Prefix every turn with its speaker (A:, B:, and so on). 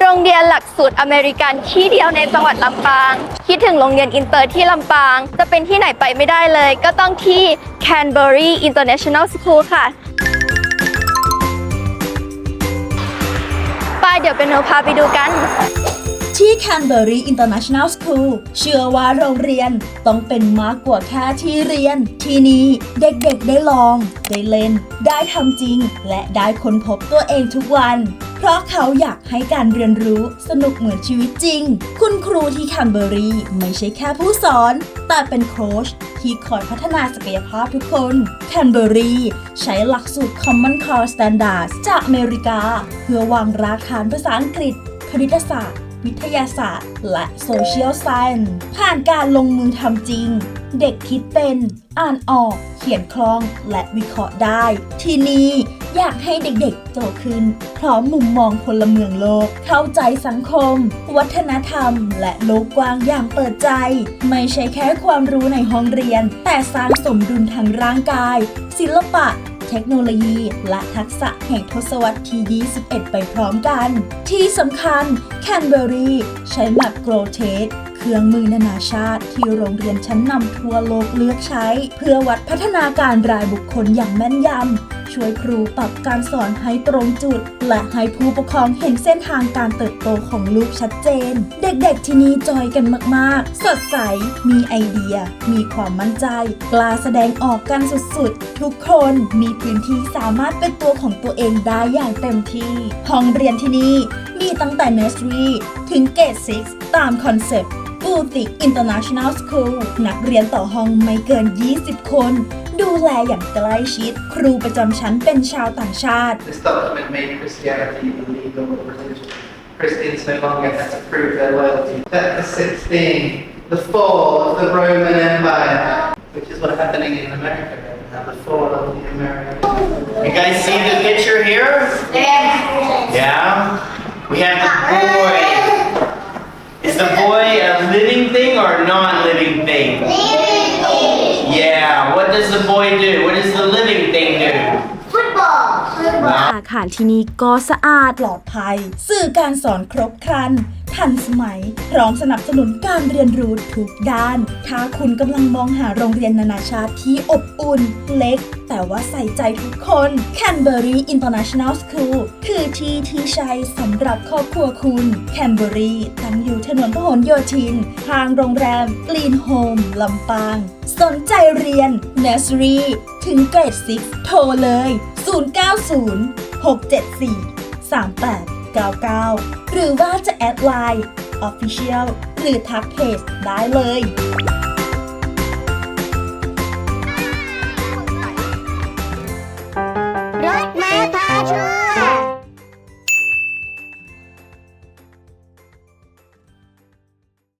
A: โรงเรียนหลักสูตรอเมริกันที่เดียวในจังหวัดลำปาง คิดถึงโรงเรียนอินเตอร์ที่ลำปาง จะเป็นที่ไหนไปไม่ได้เลย ก็ต้องที่ Canberra International School ค่ะไปเดี๋ยวเป็นโนพาไปดูกัน
B: ที่ Canberra International School เชื่อว่าโรงเรียนต้องเป็นมากกว่าแค่ที่เรียน ที่นี่เด็กๆได้ลอง ได้เล่น ได้ทำจริง และได้ค้นพบตัวเองทุกวัน เพราะเขาอยากให้การเรียนรู้สนุกเหมือนชีวิตจริง คุณครูที่แคนเบรียไม่ใช่แค่ผู้สอน แต่เป็นโค้ชที่คอยพัฒนาศักยภาพทุกคนแคนเบรียใช้หลักสูตร Common Core Standards จากอเมริกา เพื่อวางรากฐานภาษาอังกฤษ คณิตศาสตร์ วิทยาศาสตร์ และโซเชียลไซน์ผ่านการลงมือทำจริง เด็กคิดเป็น อ่านออก เขียนคล่อง และวิเคราะห์ได้ ทีนี้อยากให้เด็กๆโตขึ้น พร้อมมุมมองพลเมืองโลก เข้าใจสังคม วัฒนธรรม และโลกกว้างอย่างเปิดใจ ไม่ใช่แค่ความรู้ในห้องเรียน แต่สร้างสมดุลทางร่างกาย ศิลปะ เทคโนโลยี และทักษะแห่งทศวรรษที่ 21 ไปพร้อมกัน ที่สำคัญ Canberra ใช้แมปโกลเทสเครื่องมือนานาชาติที่โรงเรียนชั้นนำทั่วโลกเลือกใช้ เพื่อวัดพัฒนาการรายบุคคลอย่างแม่นยำช่วยครูปรับการสอนให้ตรงจุด และให้ผู้ปกครองเห็นเส้นทางการเติบโตของลูกชัดเจน เด็กๆที่นี่จอยกันมากๆ สดใส มีไอเดีย มีความมั่นใจ กล้าแสดงออกกันสุดๆ ทุกคนมีพื้นที่สามารถเป็นตัวของตัวเองได้อย่างเต็มที่ ห้องเรียนที่นี่มีตั้งแต่ nursery ถึงเกรด6ตามคอนเซปต์ b o u t i c International School นักเรียนต่อห้องไม่เกิน 20 คน ดูแลอย่างใกล้ชิด ครูประจำชั้นเป็นชาวต่างชาติ
C: This document made Christianity the legal religion. Christians no longer had to prove their loyalty. Chapter 16, the fall of the Roman Empire, which is what's happening in America right now, the fall of the American
D: You guys see the picture here? Yeah. We have the boy. Is the boy a living thing or a non-living thing? Yeah. What does the boy do? What does the living thing do?
B: อาคารที่นี่ก็สะอาด ปลอดภัย สื่อการสอนครบครัน ทันสมัย พร้อมสนับสนุนการเรียนรู้ทุกด้าน ถ้าคุณกำลังมองหาโรงเรียนนานาชาติที่อบอุ่น เล็ก แต่ว่าใส่ใจทุกคน Canberra International School คือที่ที่ใช้สำหรับครอบครัวคุณ Canberra ตั้งอยู่ถนนพหลโยธิน ทางโรงแรม Green Home ลำปาง สนใจเรียน Nursery ถึงเกรด 6 โทรเลย 090 674 3899 หรือว่าจะแอดไลน์ Official หรือทักเพจได้เลย